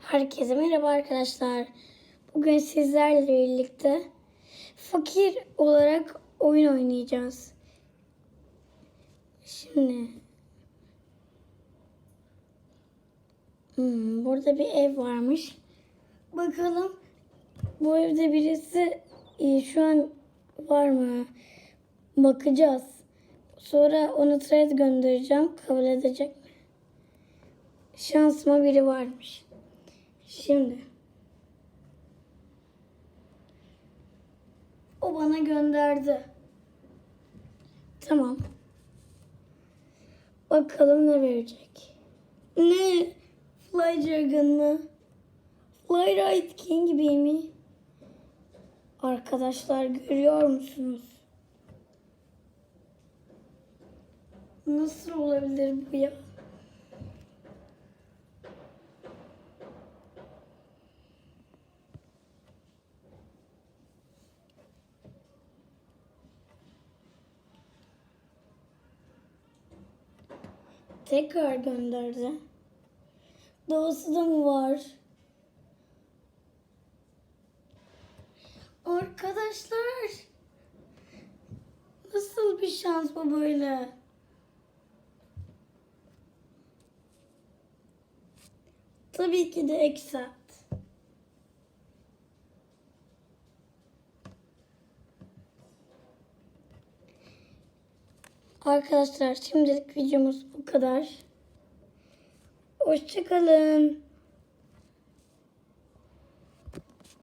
Herkese merhaba arkadaşlar. Bugün sizlerle birlikte fakir olarak oyun oynayacağız. Şimdi hmm, burada bir ev varmış. Bakalım bu evde birisi e, şu an var mı? Bakacağız. Sonra onu thread göndereceğim. Kabul edecek mi? Şansıma biri varmış. Şimdi. O bana gönderdi. Tamam. Bakalım ne verecek. Ne? Fly Dragon mı? Fly Ride King gibi mi? Arkadaşlar görüyor musunuz? Nasıl olabilir bu ya? Tekrar gönderdi. Mı var? Arkadaşlar. Nasıl bir şans bu böyle? Tabii ki de Eksat. Arkadaşlar şimdilik videomuz bu kadar. Hoşçakalın.